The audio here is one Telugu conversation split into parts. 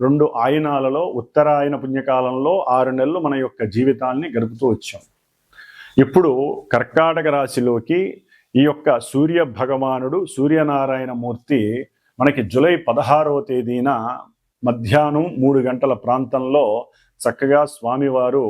రెండు ఆయనాలలో ఉత్తరాయణ పుణ్యకాలంలో ఆరు నెలలు మన యొక్క జీవితాన్ని గడుపుతూ వచ్చాం. ఇప్పుడు కర్కాటక రాశిలోకి ఈ యొక్క సూర్య భగవానుడు సూర్యనారాయణ మూర్తి మనకి జూలై పదహారవ తేదీన మధ్యాహ్నం మూడు గంటల ప్రాంతంలో చక్కగా స్వామివారు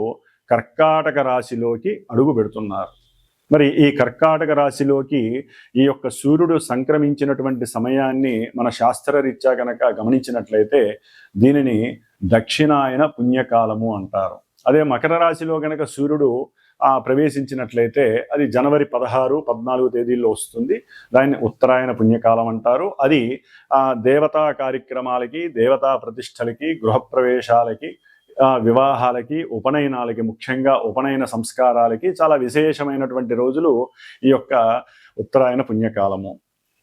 కర్కాటక రాశిలోకి అడుగు పెడుతున్నారు. మరి ఈ కర్కాటక రాశిలోకి ఈ యొక్క సూర్యుడు సంక్రమించినటువంటి సమయాన్ని మన శాస్త్రరీత్యా కనుక గమనించినట్లయితే దీనిని దక్షిణాయన పుణ్యకాలము అంటారు. అదే మకర రాశిలో కనుక సూర్యుడు ఆ ప్రవేశించినట్లయితే అది జనవరి పదహారు పద్నాలుగు తేదీల్లో వస్తుంది. దాన్ని ఉత్తరాయణ పుణ్యకాలం అంటారు. అది ఆ దేవతా కార్యక్రమాలకి దేవతా ప్రతిష్టలకి గృహప్రవేశాలకి వివాహాలకి ఉపనయనాలకి ముఖ్యంగా ఉపనయన సంస్కారాలకి చాలా విశేషమైనటువంటి రోజులు ఈ యొక్క ఉత్తరాయణ పుణ్యకాలము.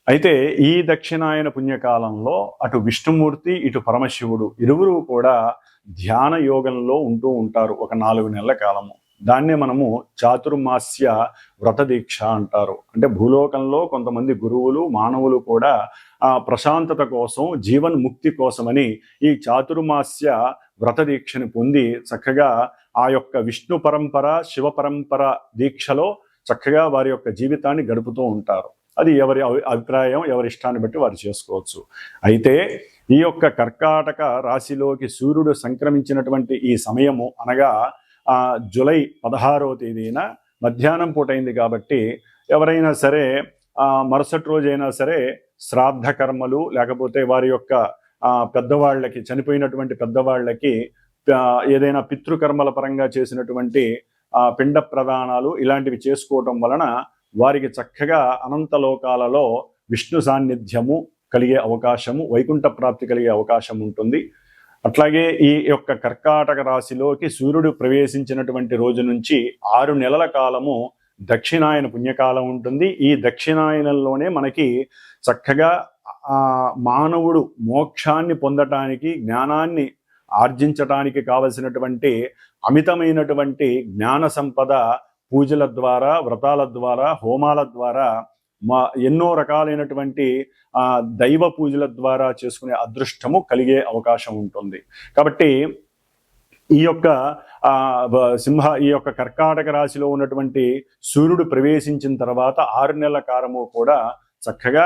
అయితే ఈ దక్షిణాయన పుణ్యకాలంలో అటు విష్ణుమూర్తి ఇటు పరమశివుడు ఇరువురు కూడా ధ్యాన యోగంలో ఉంటూ ఉంటారు ఒక నాలుగు నెలల కాలము. దాన్నే మనము చాతుర్మాస్య వ్రత దీక్ష అంటారు. అంటే భూలోకంలో కొంతమంది గురువులు మానవులు కూడా ఆ ప్రశాంతత కోసం జీవన్ ముక్తి కోసమని ఈ చాతుర్మాస్య వ్రత దీక్షని పొంది చక్కగా ఆ యొక్క విష్ణు పరంపర శివ పరంపర దీక్షలో చక్కగా వారి యొక్క జీవితాన్ని గడుపుతూ ఉంటారు. అది ఎవరి అభిప్రాయం ఎవరి ఇష్టాన్ని బట్టి వారు చేసుకోవచ్చు. అయితే ఈ యొక్క కర్కాటక రాశిలోకి సూర్యుడు సంక్రమించినటువంటి ఈ సమయము అనగా ఆ జులై పదహారవ తేదీన మధ్యాహ్నం పూటైంది కాబట్టి ఎవరైనా సరే ఆ మరుసటి రోజైనా సరే శ్రాద్ధ కర్మలు లేకపోతే వారి యొక్క పెద్దవాళ్ళకి చనిపోయినటువంటి పెద్దవాళ్ళకి ఏదైనా పితృకర్మల పరంగా చేసినటువంటి ఆ పిండ ప్రదానాలు ఇలాంటివి చేసుకోవటం వలన వారికి చక్కగా అనంత లోకాలలో విష్ణు సాన్నిధ్యము కలిగే అవకాశము వైకుంఠ ప్రాప్తి కలిగే అవకాశం ఉంటుంది. అట్లాగే ఈ యొక్క కర్కాటక రాశిలోకి సూర్యుడు ప్రవేశించినటువంటి రోజు నుంచి ఆరు నెలల కాలము దక్షిణాయన పుణ్యకాలం ఉంటుంది. ఈ దక్షిణాయనంలోనే మనకి చక్కగా మానవుడు మోక్షాన్ని పొందటానికి జ్ఞానాన్ని ఆర్జించటానికి కావలసినటువంటి అమితమైనటువంటి జ్ఞాన సంపద పూజల ద్వారా వ్రతాల ద్వారా హోమాల ద్వారా మా ఎన్నో రకాలైనటువంటి దైవ పూజల ద్వారా చేసుకునే అదృష్టము కలిగే అవకాశం ఉంటుంది. కాబట్టి ఈ యొక్క సింహ ఈ యొక్క కర్కాటక రాశిలో ఉన్నటువంటి సూర్యుడు ప్రవేశించిన తర్వాత ఆరు నెలల కారము కూడా చక్కగా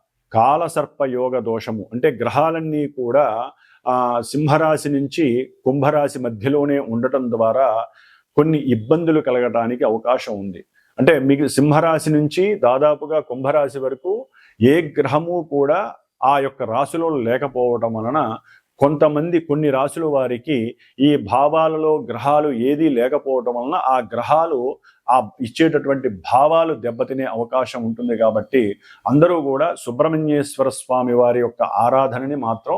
కాలసర్ప యోగ దోషము. అంటే గ్రహాలన్నీ కూడా ఆ సింహరాశి నుంచి కుంభరాశి మధ్యలోనే ఉండటం ద్వారా కొన్ని ఇబ్బందులు కలగటానికి అవకాశం ఉంది. అంటే మీకు సింహరాశి నుంచి దాదాపుగా కుంభరాశి వరకు ఏ గ్రహము కూడా ఆ యొక్క రాశిలో లేకపోవటం వలన కొంతమంది కొన్ని రాశుల వారికి ఈ భావాలలో గ్రహాలు ఏదీ లేకపోవటం వలన ఆ గ్రహాలు ఆ ఇచ్చేటటువంటి భావాలు దెబ్బతినే అవకాశం ఉంటుంది కాబట్టి అందరూ కూడా సుబ్రహ్మణ్యేశ్వర స్వామి వారి యొక్క ఆరాధనని మాత్రం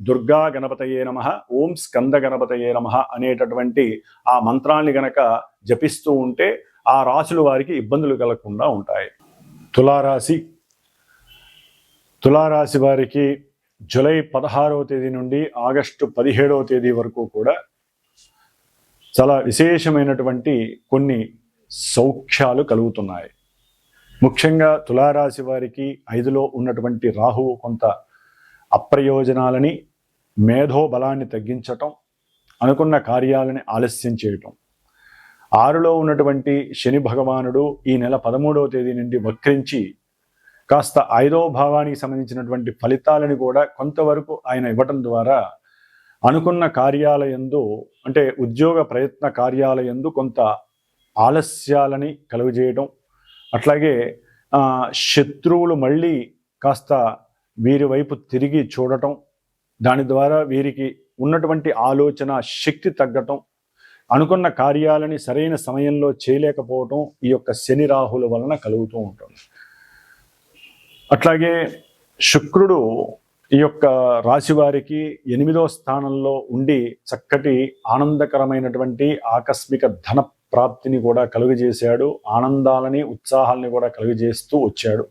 దుర్గా గణపతయే నమ ఓం స్కంద గణపతయే నమ అనేటటువంటి ఆ మంత్రాన్ని గనక జపిస్తూ ఉంటే ఆ రాశుల వారికి ఇబ్బందులు కలగకుండా ఉంటాయి. తులారాశి. తులారాశి వారికి జూలై పదహారవ తేదీ నుండి ఆగస్టు పదిహేడవ తేదీ వరకు కూడా చాలా విశేషమైనటువంటి కొన్ని సౌఖ్యాలు కలుగుతున్నాయి. ముఖ్యంగా తులారాశి వారికి ఐదులో ఉన్నటువంటి రాహువు కొంత అప్రయోజనాలని మేధో బలాన్ని తగ్గించటం అనుకున్న కార్యాలని ఆలస్యం చేయటం. ఆరులో ఉన్నటువంటి శని భగవానుడు ఈ నెల పదమూడవ తేదీ నుండి వక్రించి కాస్త ఐదవ భావానికి సంబంధించినటువంటి ఫలితాలని కూడా కొంతవరకు ఆయన ఇవ్వటం ద్వారా అనుకున్న కార్యాలయందు అంటే ఉద్యోగ ప్రయత్న కార్యాలయందు కొంత ఆలస్యాలని కలుగజేయడం అట్లాగే శత్రువులు మళ్ళీ కాస్త వీరి వైపు తిరిగి చూడటం దాని ద్వారా వీరికి ఉన్నటువంటి ఆలోచన శక్తి తగ్గటం అనుకున్న కార్యాలని సరైన సమయంలో చేయలేకపోవటం ఈ యొక్క శని రాహుల వలన కలుగుతూ ఉంటుంది. అట్లాగే శుక్రుడు ఈ యొక్క రాశి వారికి ఎనిమిదో స్థానంలో ఉండి చక్కటి ఆనందకరమైనటువంటి ఆకస్మిక ధన ప్రాప్తిని కూడా కలుగజేశాడు ఆనందాలని ఉత్సాహాలని కూడా కలుగజేస్తూ వచ్చాడు.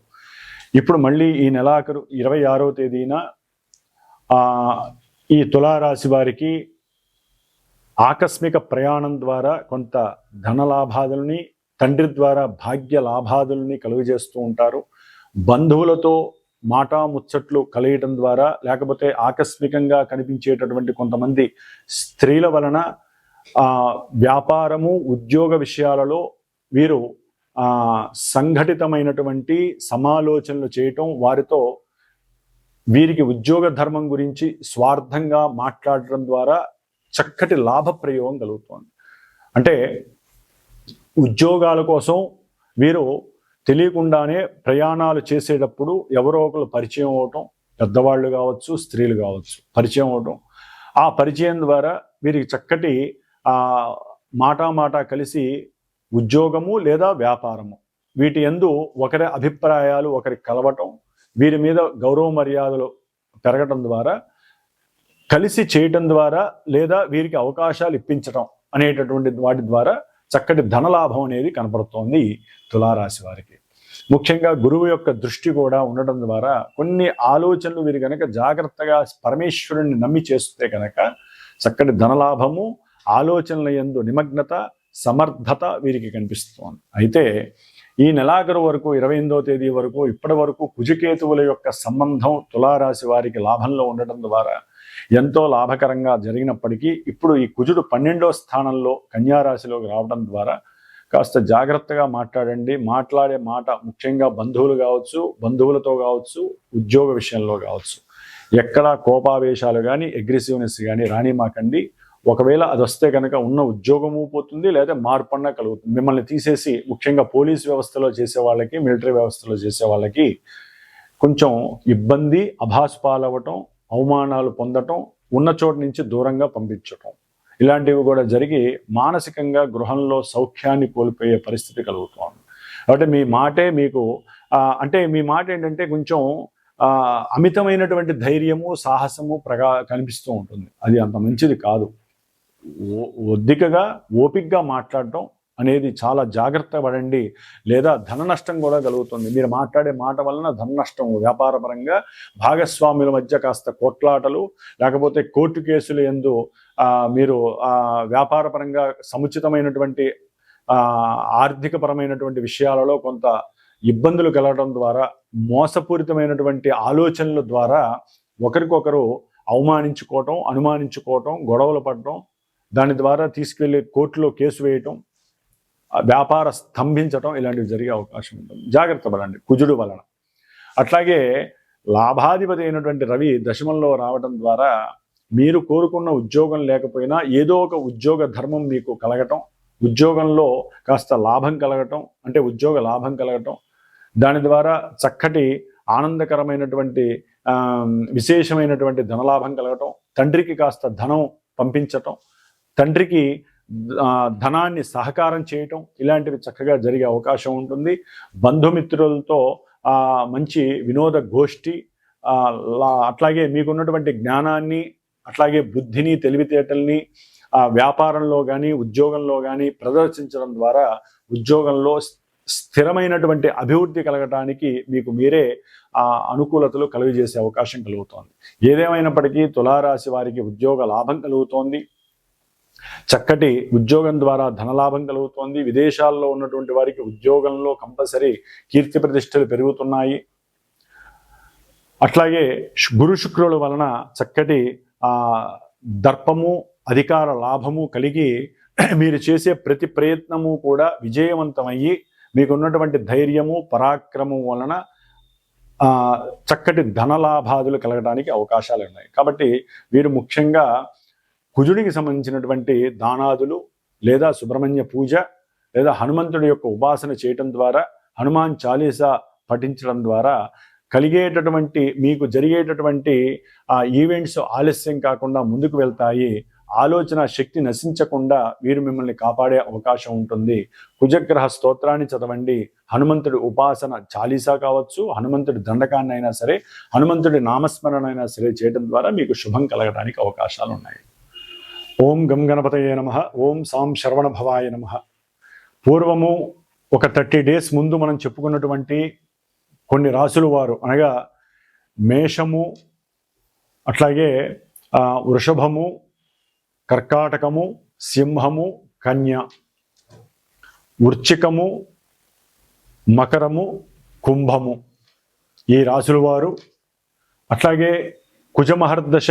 ఇప్పుడు మళ్ళీ ఈ నెలాఖరు ఇరవై ఆరో తేదీన ఈ తులారాశి వారికి ఆకస్మిక ప్రయాణం ద్వారా కొంత ధన లాభాదుల్ని తండ్రి ద్వారా భాగ్య లాభాదుల్ని కలుగజేస్తూ ఉంటారు. బంధువులతో మాటా ముచ్చట్లు కలియటం ద్వారా లేకపోతే ఆకస్మికంగా కనిపించేటటువంటి కొంతమంది స్త్రీల వలన వ్యాపారము ఉద్యోగ విషయాలలో వీరు సంఘటితమైనటువంటి సమాలోచనలు చేయటం వారితో వీరికి ఉద్యోగ ధర్మం గురించి స్వార్థంగా మాట్లాడటం ద్వారా చక్కటి లాభ ప్రయోగం కలుగుతోంది. అంటే ఉద్యోగాల కోసం వీరు తెలియకుండానే ప్రయాణాలు చేసేటప్పుడు ఎవరో ఒకరు పరిచయం అవటం పెద్దవాళ్ళు కావచ్చు స్త్రీలు కావచ్చు పరిచయం అవటం. ఆ పరిచయం ద్వారా వీరికి చక్కటి మాటా మాట కలిసి ఉద్యోగము లేదా వ్యాపారము. వీటి ఎందు ఒకరి అభిప్రాయాలు ఒకరి కలవటం వీరి మీద గౌరవ మర్యాదలు పెరగటం ద్వారా కలిసి చేయటం ద్వారా లేదా వీరికి అవకాశాలు ఇప్పించటం అనేటటువంటి వాటి ద్వారా చక్కటి ధనలాభం అనేది కనపడుతోంది తులారాశి వారికి. ముఖ్యంగా గురువు యొక్క దృష్టి కూడా ఉండటం ద్వారా కొన్ని ఆలోచనలు వీరు కనుక జాగ్రత్తగా పరమేశ్వరుణ్ణి నమ్మి చేస్తే కనుక చక్కటి ధనలాభము ఆలోచనల ఎందు నిమగ్నత సమర్థత వీరికి కనిపిస్తోంది. అయితే ఈ నెలాఖరు వరకు ఇరవై ఎనిమిదవ తేదీ వరకు ఇప్పటి వరకు కుజకేతువుల యొక్క సంబంధం తులారాశి వారికి లాభంలో ఉండటం ద్వారా ఎంతో లాభకరంగా జరిగినప్పటికీ ఇప్పుడు ఈ కుజుడు పన్నెండో స్థానంలో కన్యారాశిలోకి రావడం ద్వారా కాస్త జాగ్రత్తగా మాట్లాడండి. మాట్లాడే మాట ముఖ్యంగా బంధువులు కావచ్చు బంధువులతో కావచ్చు ఉద్యోగ విషయంలో కావచ్చు. ఎక్కడా కోపావేశాలు కానీ అగ్రెసివ్నెస్ కానీ రాణి మాకండి ఒకవేళ అది వస్తే కనుక ఉన్న ఉద్యోగము పోతుంది లేదా మార్పన్న కలుగుతుంది. మిమ్మల్ని తీసేసి ముఖ్యంగా పోలీస్ వ్యవస్థలో చేసే వాళ్ళకి మిలిటరీ వ్యవస్థలో చేసే వాళ్ళకి కొంచెం ఇబ్బంది అభాస్ పాలవటం అవమానాలు పొందటం ఉన్న చోటు నుంచి దూరంగా పంపించటం. ఇలాంటివి కూడా జరిగి మానసికంగా గృహంలో సౌఖ్యాన్ని కోల్పోయే పరిస్థితి కలుగుతుంది. కాబట్టి మీ మాటే మీకు అంటే మీ మాట ఏంటంటే కొంచెం అమితమైనటువంటి ధైర్యము సాహసము ప్రగా కనిపిస్తూ ఉంటుంది. అది అంత మంచిది కాదు. ఒద్దికగా ఓపిక్గా మాట్లాడటం అనేది చాలా జాగ్రత్త పడండి లేదా ధన నష్టం కూడా కలుగుతుంది. మీరు మాట్లాడే మాట వలన ధన నష్టం వ్యాపారపరంగా భాగస్వాముల మధ్య కాస్త కోట్లాటలు లేకపోతే కోర్టు కేసులు ఎందు మీరు వ్యాపారపరంగా సముచితమైనటువంటి ఆర్థికపరమైనటువంటి విషయాలలో కొంత ఇబ్బందులు కలగడం ద్వారా మోసపూరితమైనటువంటి ఆలోచనల ద్వారా ఒకరికొకరు అవమానించుకోవటం అనుమానించుకోవటం గొడవలు పడటం దాని ద్వారా తీసుకెళ్ళి కోర్టులో కేసు వేయటం వ్యాపార స్తంభించటం ఇలాంటివి జరిగే అవకాశం ఉంటుంది. జాగ్రత్త పడండి కుజుడు వలన. అట్లాగే లాభాధిపతి అయినటువంటి రవి దశమంలో రావడం ద్వారా మీరు కోరుకున్న ఉద్యోగం లేకపోయినా ఏదో ఒక ఉద్యోగ ధర్మం మీకు కలగటం ఉద్యోగంలో కాస్త లాభం కలగటం అంటే ఉద్యోగ లాభం కలగటం దాని ద్వారా చక్కటి ఆనందకరమైనటువంటి విశేషమైనటువంటి ధనలాభం కలగటం తండ్రికి కాస్త ధనం పంపించటం తండ్రికి ధనాన్ని సహకారం చేయటం ఇలాంటివి చక్కగా జరిగే అవకాశం ఉంటుంది. బంధుమిత్రులతో మంచి వినోద గోష్ఠి అట్లాగే మీకున్నటువంటి జ్ఞానాన్ని అట్లాగే బుద్ధిని తెలివితేటల్ని వ్యాపారంలో కానీ ఉద్యోగంలో కానీ ప్రదర్శించడం ద్వారా ఉద్యోగంలో స్థిరమైనటువంటి అభివృద్ధి కలగటానికి మీకు మీరే అనుకూలతలు కలుగజేసే అవకాశం కలుగుతోంది. ఏదేమైనప్పటికీ తులారాశి వారికి ఉద్యోగ లాభం కలుగుతోంది. చక్కటి ఉద్యోగం ద్వారా ధనలాభం కలుగుతోంది. విదేశాల్లో ఉన్నటువంటి వారికి ఉద్యోగంలో కంపల్సరీ కీర్తి ప్రతిష్టలు పెరుగుతున్నాయి. అట్లాగే గురు శుక్రుల వలన చక్కటి ఆ దర్పము అధికార లాభము కలిగి మీరు చేసే ప్రతి ప్రయత్నము కూడా విజయవంతమయ్యి మీకున్నటువంటి ధైర్యము పరాక్రమం వలన చక్కటి ధనలాభాదులు కలగడానికి అవకాశాలు ఉన్నాయి కాబట్టి వీరు ముఖ్యంగా కుజుడికి సంబంధించినటువంటి దానాదులు లేదా సుబ్రహ్మణ్య పూజ లేదా హనుమంతుడి యొక్క ఉపాసన చేయటం ద్వారా హనుమాన్ చాలీసా పఠించడం ద్వారా కలిగేటటువంటి మీకు జరిగేటటువంటి ఆ ఈవెంట్స్ ఆలస్యం కాకుండా ముందుకు వెళ్తాయి. ఆలోచన శక్తి నశించకుండా వీరు మిమ్మల్ని కాపాడే అవకాశం ఉంటుంది. కుజగ్రహ స్తోత్రాన్ని చదవండి. హనుమంతుడి ఉపాసన చాలీసా కావచ్చు హనుమంతుడి దండకాన్ని అయినా సరే హనుమంతుడి నామస్మరణ అయినా సరే చేయడం ద్వారా మీకు శుభం కలగడానికి అవకాశాలు ఉన్నాయి ఓం గం గణపతయే నమ ఓం సాం శరవణభవాయ నమ. పూర్వము ఒక థర్టీ డేస్ ముందు మనం చెప్పుకున్నటువంటి కొన్ని రాసులు వారు అనగా మేషము అట్లాగే వృషభము కర్కాటకము సింహము కన్య. వృచ్చికము మకరము కుంభము. ఈ రాసుల వారు అట్లాగే కుజమహర్దశ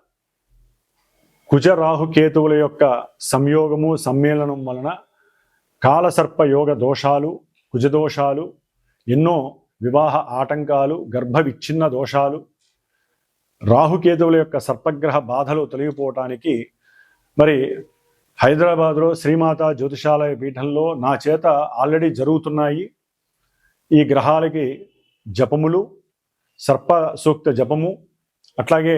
కుజరాహుకేతువుల యొక్క సంయోగము సమ్మేళనం వలన కాలసర్ప యోగ దోషాలు కుజదోషాలు ఎన్నో వివాహ ఆటంకాలు గర్భ విచ్ఛిన్న దోషాలు రాహుకేతువుల యొక్క సర్పగ్రహ బాధలు తొలగిపోవటానికి మరి హైదరాబాద్లో శ్రీమాత జ్యోతిషాలయ పీఠంలో నా చేత ఆల్రెడీ జరుగుతున్నాయి ఈ గ్రహాలకి జపములు సర్ప సూక్త జపము అట్లాగే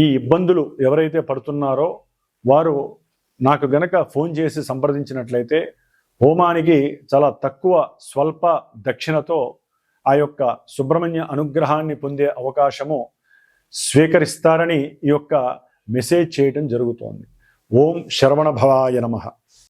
ఈ ఇబ్బందులు ఎవరైతే పడుతున్నారో వారు నాకు గనక ఫోన్ చేసి సంప్రదించినట్లయితే హోమానికి చాలా తక్కువ స్వల్ప దక్షిణతో ఆ యొక్క సుబ్రహ్మణ్య అనుగ్రహాన్ని పొందే అవకాశము స్వీకరిస్తారని ఈ యొక్క మెసేజ్ చేయటం జరుగుతోంది. ఓం శరవణ భవాయ నమః.